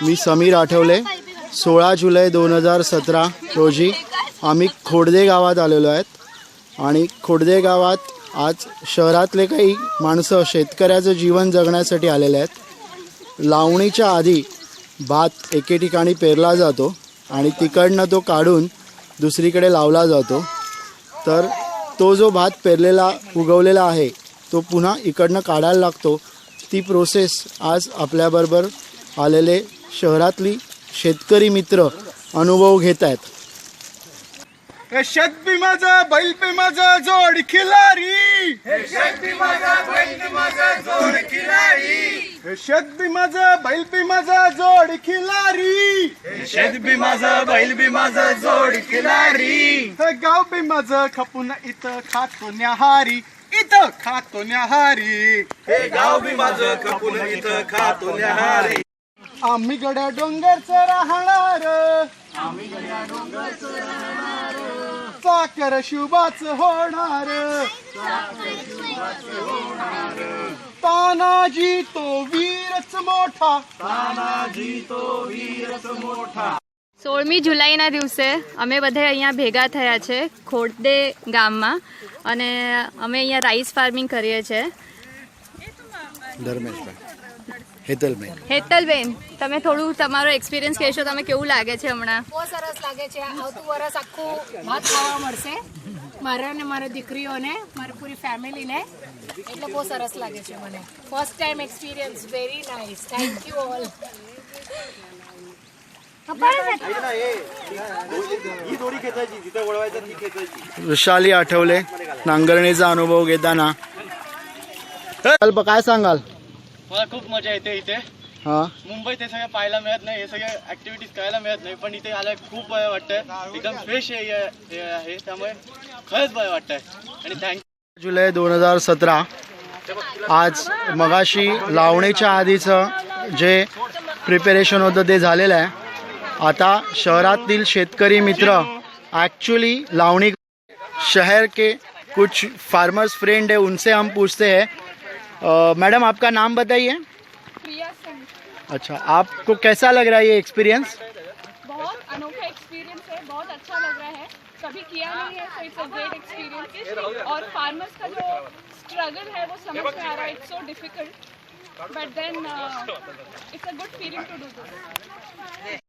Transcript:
मी समीर आठवले. सोळा जुलै दोन हजार सतरा रोजी आम्ही खोडदे गावात आलेलो आहेत. आणि खोडदे गावात आज शहरातले काही माणसं शेतकऱ्याचं जीवन जगण्यासाठी आलेले आहेत. लावणीच्या आधी भात एके ठिकाणी पेरला जातो आणि तिकडनं तो काढून दुसरीकडे लावला जातो. तर तो जो भात पेरलेला उगवलेला आहे तो पुन्हा इकडनं काढायला लागतो. ती प्रोसेस आज आपल्याबरोबर आलेले शहरातली शेतकरी मित्र अनुभव घेत आहेत शेत बी माझं बैल बी माझं जोड खिलारी शेत बी माझं बैल बी माझं जोड खिलारी शेत बी माझं बैल बी माझं जोड खिलारी शेत बी माझं बैल बी माझं जोड खिलारी गाव बी माझं खपून इथं खातो न्याहारी इथं खातो न्याहारी हे गाव बी माझं खपून इथं खातो न्याहारी आम्ही गड्या डोंगरच राहणार साकर शुभाच होणार. तानाजी तो वीरच मोठा. तानाजी तो वीरच मोठा. સોળમી જુલાઈના દિવસે અમે બધા અહીંયા ભેગા થયા છે ખોડદે ગામમાં અને અમે અહીંયા રાઈસ ફાર્મિંગ કરીએ છીએ. ધર્મેશભાઈ. હેતલભાઈ હેતલબેન તમે થોડું તમારો એક્સપિરિયન્સ કહેશો તમે કેવું લાગે છે હમણાં બહુ સરસ લાગે છે આવતું વરસ આખું ભાત ખાવા મળશે મારે અને મારા દીકરીઓને મારી પૂરી ફેમિલીને એટલે બહુ સરસ લાગે છે મને first time experience very nice thank you all Vrushali Athawale नांगरणीचा अनुभव घेताना कल्प काय सांगाल मला खूप मजा येते इथे. हा. मुंबईत हे सगळं पाहायला मिळत नाही हे सगळे ऍक्टिव्हिटीज करायला मिळत नाही पण इथे आलं खूप बरं वाटतंय. एकदम फ्रेश आहे त्यामुळे खरंच बरं वाटतंय. आणि थँक्यू जुलै दोन हजार सतरा. आज मगाशी लावणीच्या आधीचं जे प्रिपेरेशन होतं ते झालेलं आहे. आता शहरातील शेतकरी मित्र एक्चुअली लावणी शहर के कुछ फार्मर्स फ्रेंड है उनसे हम पूछते हैं मैडम आपका नाम बताइए। अच्छा आपको कैसा लग रहा है ये एक्सपीरियंस बहुत अनोखा एक्सपीरियंस है बहुत अच्छा लग रहा है। कभी किया नहीं है so it's a great experience और फार्मर्स का जो स्ट्रगल है वो समझ में आ रहा है it's so difficult but then it's a good feeling to do this